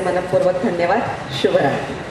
मनपूर्वक धन्यवाद. शुभरात्री.